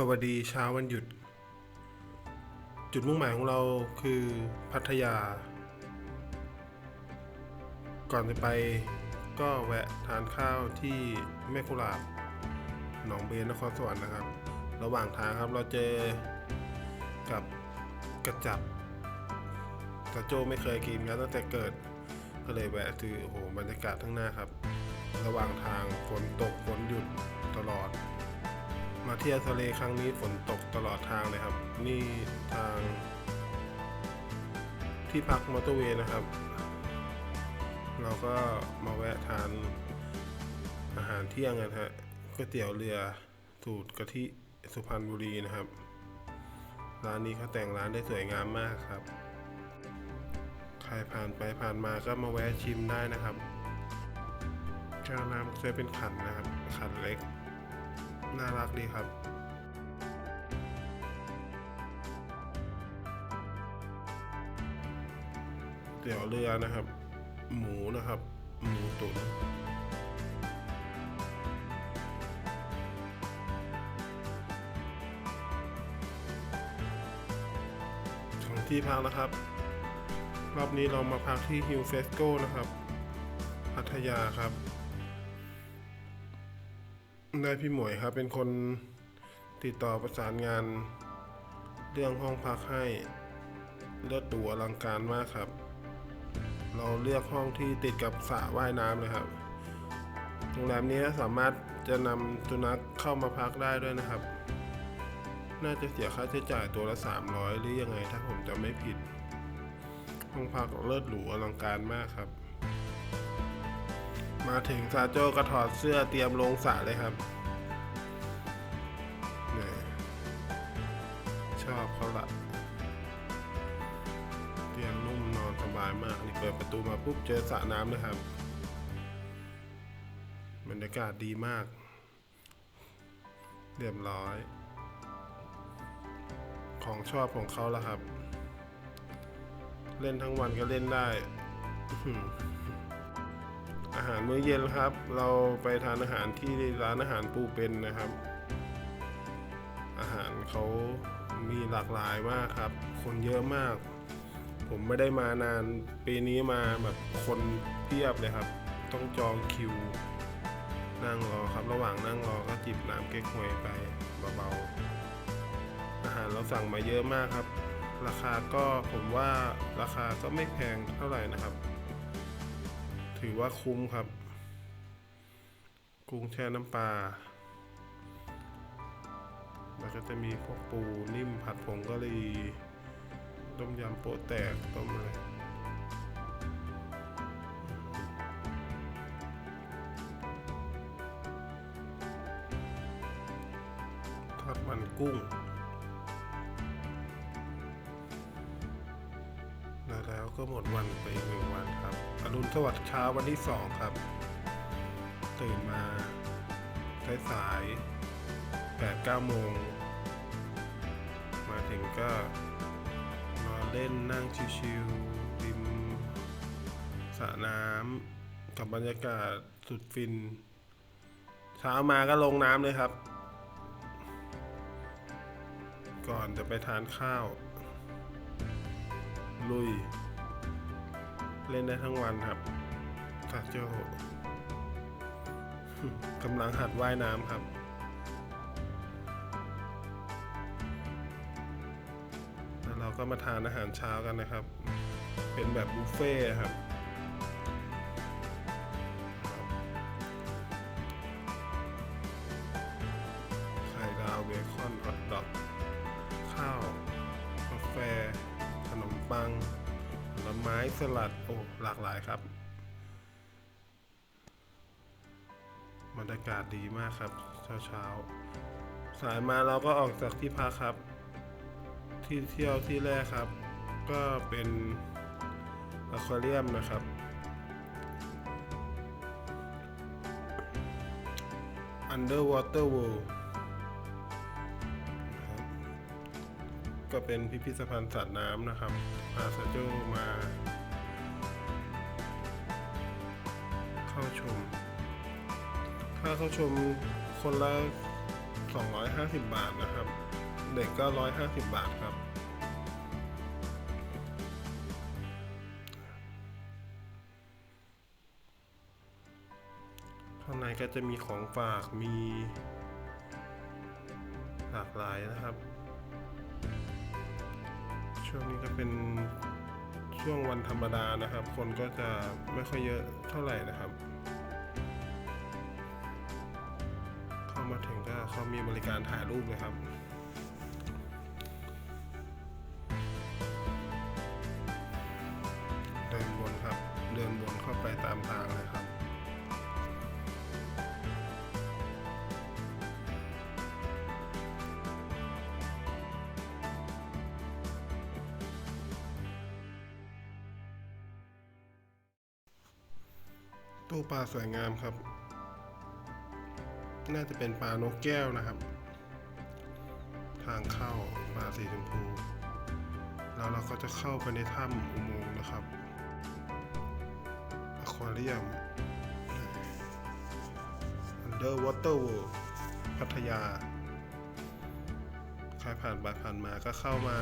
สวัสดีเช้าวันหยุด จุดมุ่งหมายของเราคือพัทยา ก่อนจะไปก็แวะทานข้าวที่แม่กุหลาบหนองเบนนครสวรรค์นะครับ ระหว่างทางครับเราเจอกับกระจับกระโจไม่เคยกินครับตั้งแต่เกิด ก็เลยแวะซื้อโอ้โหบรรยากาศทั้างหน้าครับ ระหว่างทางฝนตกฝนหยุดตลอด มาเที่ยวทะเลครั้งนี้ฝนตกตลอดทางเลยครับ นี่ทาง ที่พักมอเตอร์เวย์นะครับ เราก็มาแวะทานอาหารเที่ยงกันฮะก๋วยเตี๋ยวเรือสูตรกะทิสุพรรณบุรีนะครับ ร้านนี้เขาแต่งร้านได้สวยงามมากครับ ใครผ่านไปผ่านมาก็มาแวะชิมได้นะครับแก้วน้ำจะเป็นขันนะครับขันเล็ก น่ารักดีครับเตี๋ยวเรือนะครับ หมูนะครับ หมูตุ๋นของที่พักนะครับ รอบนี้เรามาพักที่ฮิลเฟสโกนะครับ พัทยาครับ ได้พี่หมวยครับเป็นคนติดต่อประสานงาน เรื่องห้องพักให้เลือดดูอลังการมากครับ เราเลือกห้องที่ติดกับสระว่ายน้ำเลยครับโรงแรมนี้สามารถจะนำสุนัขเข้ามาพักได้ด้วยนะครับ น่าจะเสียค่าใช้จ่ายตัวละ 300 หรือยังไงถ้าผมจะไม่ผิด ห้องพักเลิศหรูอลังการมากครับ มาถึงซาโจก็ถอดเสื้อเตรียมลงสระเลยครับนี่ชอบเขาละเตียงนุ่มนอนสบายมาก นี่เปิดประตูมาปุ๊บเจอสระน้ำเลยครับบรรยากาศดีมาก เรียบร้อย ของชอบของเขาแล้วครับ เล่นทั้งวันก็เล่นได้ หืออาหารมื้อเย็นครับ เราไปทานอาหารที่ร้านอาหารปูเป็นนะครับ อาหารเขามีหลากหลายมากครับ คนเยอะมาก ผมไม่ได้มานานปีนี้มาแบบคนเพียบเลยครับ ต้องจองคิว นั่งรอครับ ระหว่างนั่งรอก็จิบน้ำเก๊กฮวยไปเบาๆอาหารเราสั่งมาเยอะมากครับ ราคาก็ผมว่าราคาก็ไม่แพงเท่าไหร่นะครับ ถือว่าคุ้มครับ กุ้งแช่น้ำปลาแล้วก็จะมีพวกปูนิ่มผัดผงกะหรี่ต้มยำโปะแตกต้มอะไรทอดมันกุ้ง หมดวันไปหนึ่งวันครับอรุณสวัสดิ์เช้าวันที่สองครับ ตื่นมาสายสายแปดเก้าโมง มาถึงก็นอนเล่นนั่งชิวๆริมสระน้ำกับบรรยากาศสุดฟิน เช้ามาก็ลงน้ำเลยครับ ก่อนจะไปทานข้าว ลุย เล่นได้ทั้งวันครับซาโจกำลังหัดว่ายน้ำครับ แล้วเราก็มาทานอาหารเช้ากันนะครับ เป็นแบบบุฟเฟ่ต์ครับไข่ดาวเบคอนฮอทดอก ข้าว กาแฟ ขนมปัง ลไม้สลัด โอ้ หลากหลายครับ บรรยากาศดีมากครับ เช้าเช้าสายมาเราก็ออกจากที่พักครับ ที่เที่ยวที่แรกครับ ก็เป็นอควาเรียมนะครับ Underwater World นะครับ ก็เป็นพิพิธภัณฑ์สัตว์น้ำนะครับ พาซาโจมา เข้าชม ค่าเข้าชมคนละ 250 บาทนะครับ เด็กก็ 150 บาทครับ ข้างในก็จะมีของฝากมีหลากหลายนะครับ ช่วงนี้ก็เป็นช่วงวันธรรมดานะครับ คนก็จะไม่ค่อยเยอะเท่าไหร่นะครับ เข้ามาถึงก็เขามีบริการถ่ายรูปเลยครับเดินวนครับ เดินวนเข้าไปตามทางเลยครับ ตู้ปลาสวยงามครับ น่าจะเป็นปลานกแก้วนะครับ ทางเข้าปลาสีชมพู แล้วเราก็จะเข้าไปในถ้ำอุโมงค์นะครับอควาเรียม Underwater World พัทยา ใครผ่านไปผ่านมาก็เข้ามา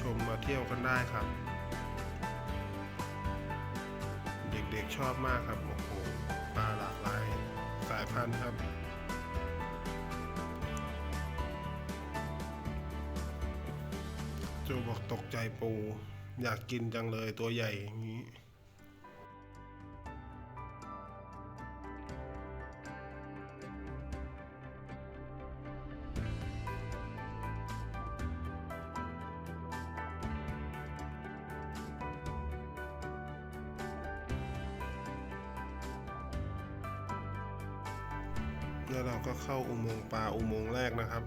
ชมมาเที่ยวกันได้ครับ ด็กๆชอบมากครับโอ้โหปลาหลากหลายสายพันธุ์ครับโจบอกตกใจปู อยากกินจังเลยตัวใหญ่อย่างนี้ แล้วเราก็เข้าอุโมงค์ปลาอุโมงค์แรกนะครับ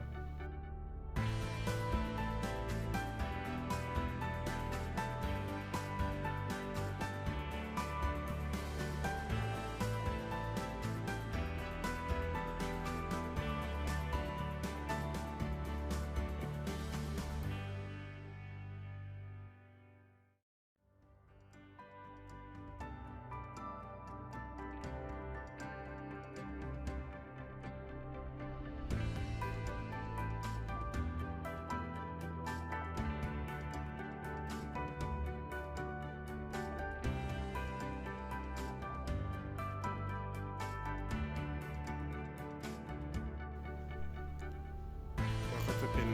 จะเป็น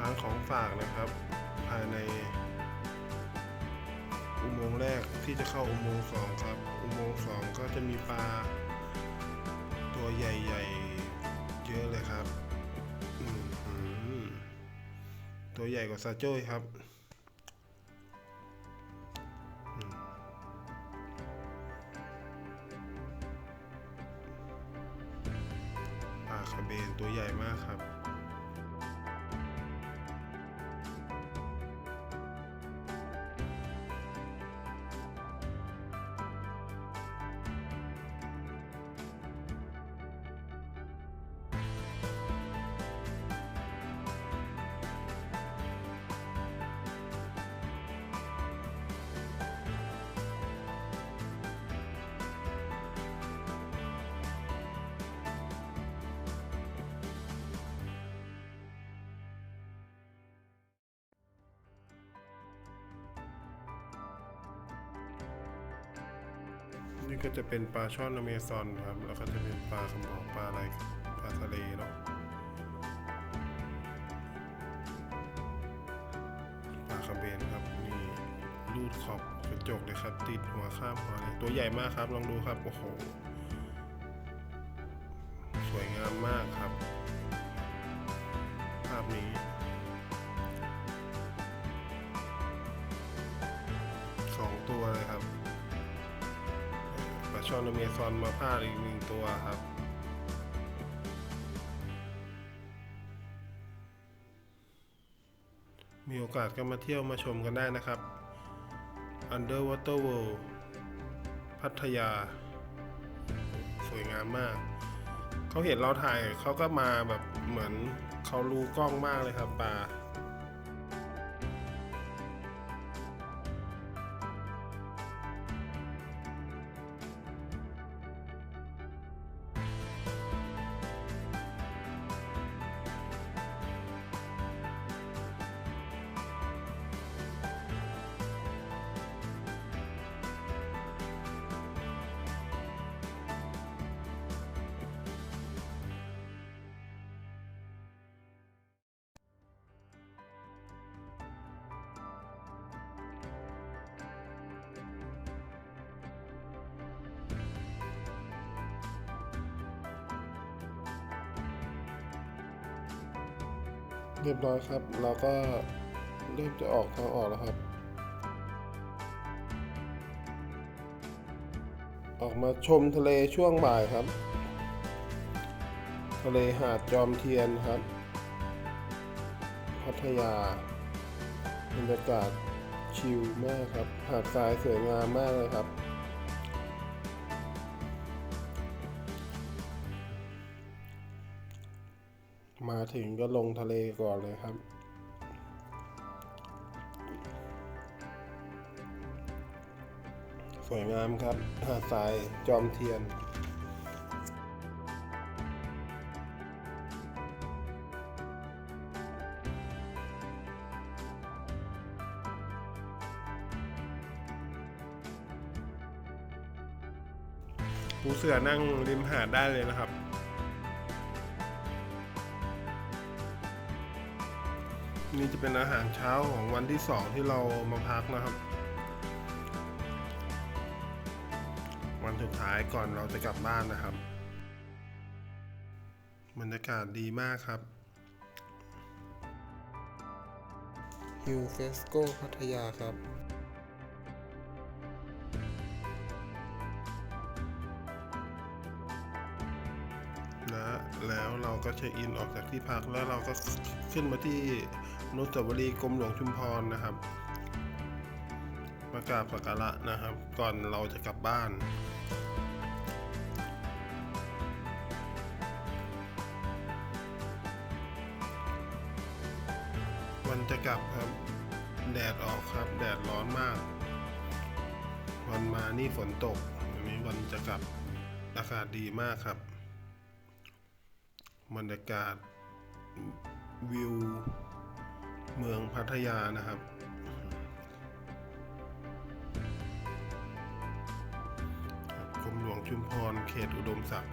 ร้านของฝากนะครับ ภายใน อุโมงค์แรกที่จะเข้าอุโมงค์สองครับ อุโมงค์สองก็จะมีปลาตัวใหญ่ๆ เยอะเลยครับ ตัวใหญ่กว่าซาโจ้ยครับ ก็จะเป็นปลาช่อนอเมซอนครับ แล้วก็จะเป็นปลากระบอกปลาอะไรปลาทะเลเนาะปลากระเบนครับนี่รูดขอบกระจกเลยครับ ติดหัวข้ามหัวเลยตัวใหญ่มากครับลองดูครับโอ้โหสวยงามมากครับ ภาพนี้สองตัวเลยครับ ช่อนอเมซอนมาพาดอีกหนึ่งตัวครับมีโอกาสก็มาเที่ยวมาชมกันได้นะครับ Underwater World พัทยา สวยงามมาก เขาเห็นเราถ่ายเขาก็มาแบบเหมือนเขารู้กล้องมากเลยครับปลา เรียบร้อยครับ เราก็เริ่มจะออกทางออกแล้วครับ ออกมาชมทะเลช่วงบ่ายครับ ทะเลหาดจอมเทียนครับ พัทยาบรรยากาศชิลมากครับ หาดทรายสวยงามมากเลยครับ ถึงก็ลงทะเลก่อนเลยครับ สวยงามครับ หาดทรายจอมเทียนปูเสือนั่งริมหาดได้เลยนะครับ นี่จะเป็นอาหารเช้าของวันที่สองที่เรามาพักนะครับ วันสุดท้ายก่อนเราจะกลับบ้านนะครับบรรยากาศดีมากครับฮิวเฟสโกพัทยาครับและแล้วเราก็เช็คอินออกจากที่พักแล้วเราก็ขึ้นมาที่อ นุสาวรีย์กรมหลวงชุมพรนะครับ มากราบสักการะนะครับ ก่อนเราจะกลับบ้านวันจะกลับครับ แดดออกครับ แดดร้อนมาก วันมานี่ฝนตกวันนี้วันจะกลับอากาศดีมากครับบรรยากาศวิว เมืองพัทยานะครับ กรมหลวงชุมพร เขตอุดมศักดิ์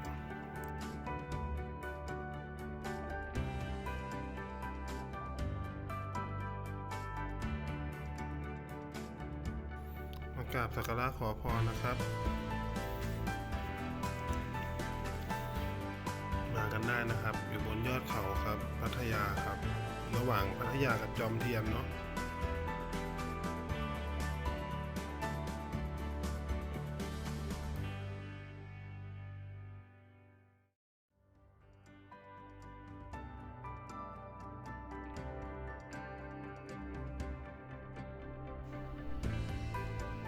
มากราบสักการะขอพรนะครับ มากันได้นะครับ อยู่บนยอดเขาครับ พัทยาครับ ระหว่างพัทยากับจอมเทียนเนาะ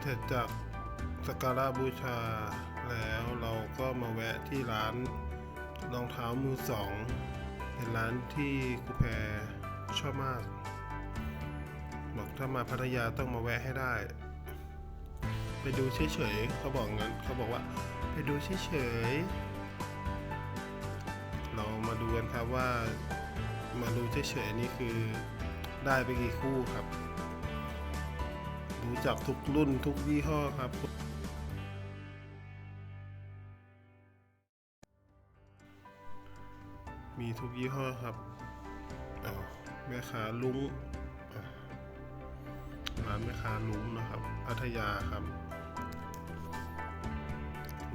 เสร็จจากสักการะบูชาแล้วเราก็มาแวะที่ร้านรองเท้ามือสอง เป็นร้านที่ครูแพร ชอบมาก บอกถ้ามาพัทยาต้องมาแวะให้ได้ ไปดูเฉยๆเขาบอกงั้นเขาบอกว่า ไปดูเฉยๆเรามาดูกันครับว่ามาดูเฉยๆนี่คือได้ไปกี่คู่ครับ รู้จักทุกรุ่นทุกยี่ห้อครับมีทุกยี่ห้อครับ แม่ค้าลุงร้านแม่ค้าลุงนะครับ พัทยาครับ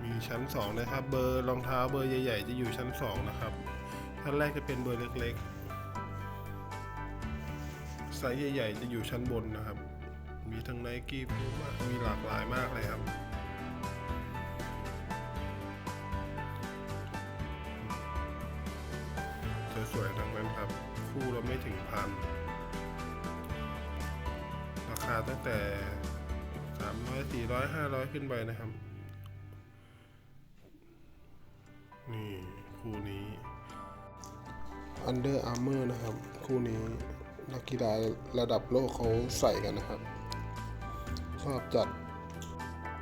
มีชั้นสองนะครับ เบอร์รองเท้าเบอร์ใหญ่ ๆ จะอยู่ชั้นสองนะครับชั้นแรกจะเป็นเบอร์เล็กๆไซส์ใหญ่ๆจะอยู่ชั้นบนนะครับ มีทั้งไนกี้พูมามีหลากหลายมากเลยครับสวยๆทั้งนั้นครับ คู่เราไม่ถึงพันราคาตั้งแต่300 400 500ขึ้นไปนะครับ นี่คู่นี้ Under Armour นะครับ คู่นี้นักกีฬาระดับโลกเขาใส่กันนะครับชอบจัด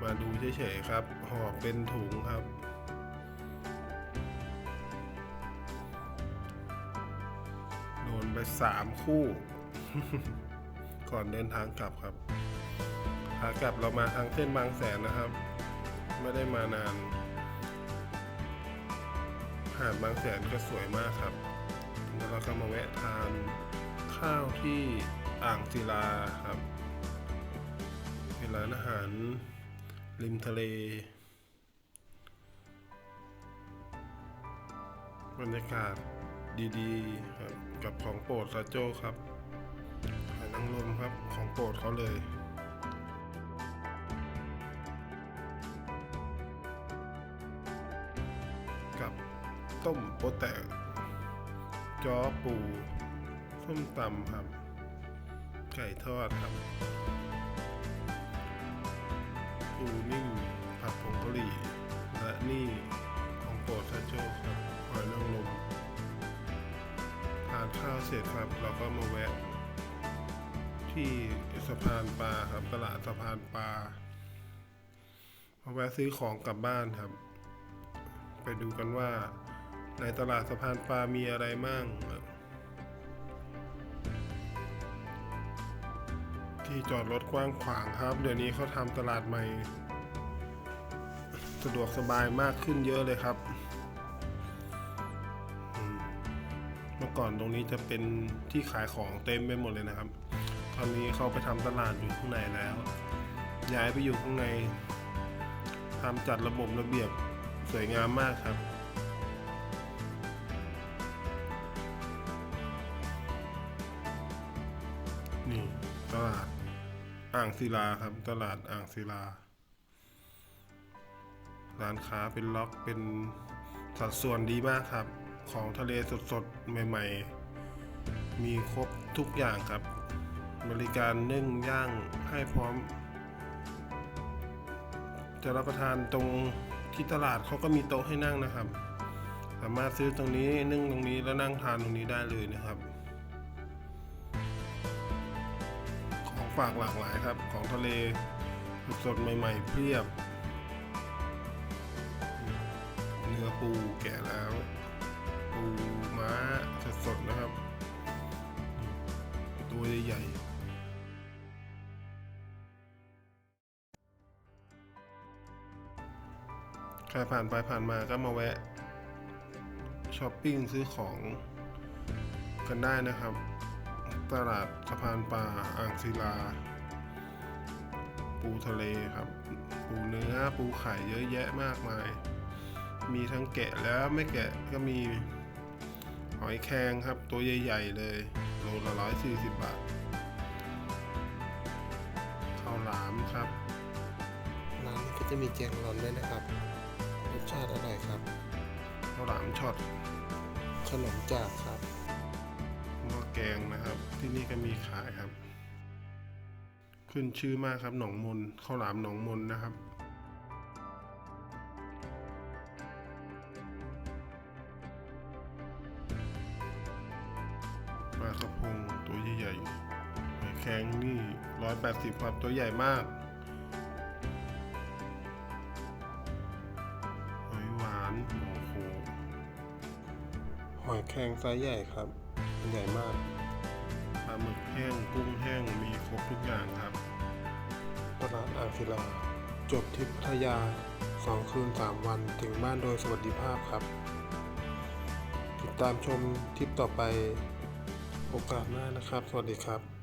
มาดูเฉยๆครับห่อเป็นถุงครับ โดนไปสามคู่ ก่อนเดินทางกลับครับขากลับเรามาทางเส้นบางแสนนะครับ ไม่ได้มานานหาดบางแสนก็สวยมากครับแล้วเราก็มาแวะทานข้าวที่อ่างศิลาครับเป็นร้านอาหาร ริมทะเลบรรยากาศ ดีๆครับกับของโปรดซาโจครับหอยนางรมครับของโปรดเขาเลยกับต้มโปแตกจอปูส้มตำครับ ไก่ทอดครับปูนิ่มผัดผงกะหรี่และนี่ของโปรดซาโจครับหอยนางรม ข้าวเสร็จครับ เราก็มาแวะ ที่สะพานปลาครับตลาดสะพานปลามาแวะซื้อของกลับบ้านครับ ไปดูกันว่า ในตลาดสะพานปลามีอะไรมั่งที่จอดรถกว้างขวางครับ เดี๋ยวนี้เขาทำตลาดใหม่ สะดวกสบายมากขึ้นเยอะเลยครับ ก่อนตรงนี้จะเป็นที่ขายของเต็มไปหมดเลยนะครับ ตอนนี้เขาไปทำตลาดอยู่ข้างในแล้ว ย้ายไปอยู่ข้างในทำจัดระบบระเบียบสวยงามมากครับนี่ตลาดอ่างศิลาครับ ตลาดอ่างศิลา ร้านค้าเป็นล็อกเป็นสัดส่วนดีมากครับ ของทะเลสดๆ ใหม่ๆ มีครบทุกอย่างครับ บริการนึ่งย่างให้พร้อม จะรับประทานตรงที่ตลาดเขาก็มีโต๊ะให้นั่งนะครับ สามารถซื้อตรงนี้นึ่งตรงนี้แล้วนั่งทานตรงนี้ได้เลยนะครับ ของฝากหลากหลายครับของทะเลสดๆใหม่ ๆ เพียบ เนื้อปูแก่แล้ว ปูม้าสดๆนะครับ ตัวใหญ่ๆใครผ่านไปผ่านมาก็มาแวะช้อปปิ้งซื้อของกันได้นะครับ ตลาดสะพานปลาอ่างศิลา ปูทะเลครับ ปูเนื้อปูไข่เยอะแยะมากมาย มีทั้งแกะแล้วไม่แกะก็มี หอยแครงครับตัวใหญ่ๆเลยโลละร้อยสี่สิบบาทข้าวหลามครับร้านนี้ก็จะมีแกงร้อนด้วยนะครับรสชาติอร่อยครับข้าวหลามช็อตขนมจากครับหม้อแกงนะครับ ที่นี่ก็มีขายครับ ขึ้นชื่อมากครับหนองมนข้าวหลามหนองมนนะครับากระพงตัวใหญ่ๆหอยแครงนี่ร้อยแปดสิบครับตัวใหญ่มากหอยหวานโอ้โหหอยแครงไซส์ใหญ่ครับใหญ่มากปลาหมึกแห้งกุ้งแห้งมีครบทุกอย่างครับตลาดอ่างศิลาจบทริปพัทยา 2 คืน 3 วันถึงบ้านโดยสวัสดิภาพครับ ติดตามชมทริปต่อไป โอกาสหน้านะครับ สวัสดีครับ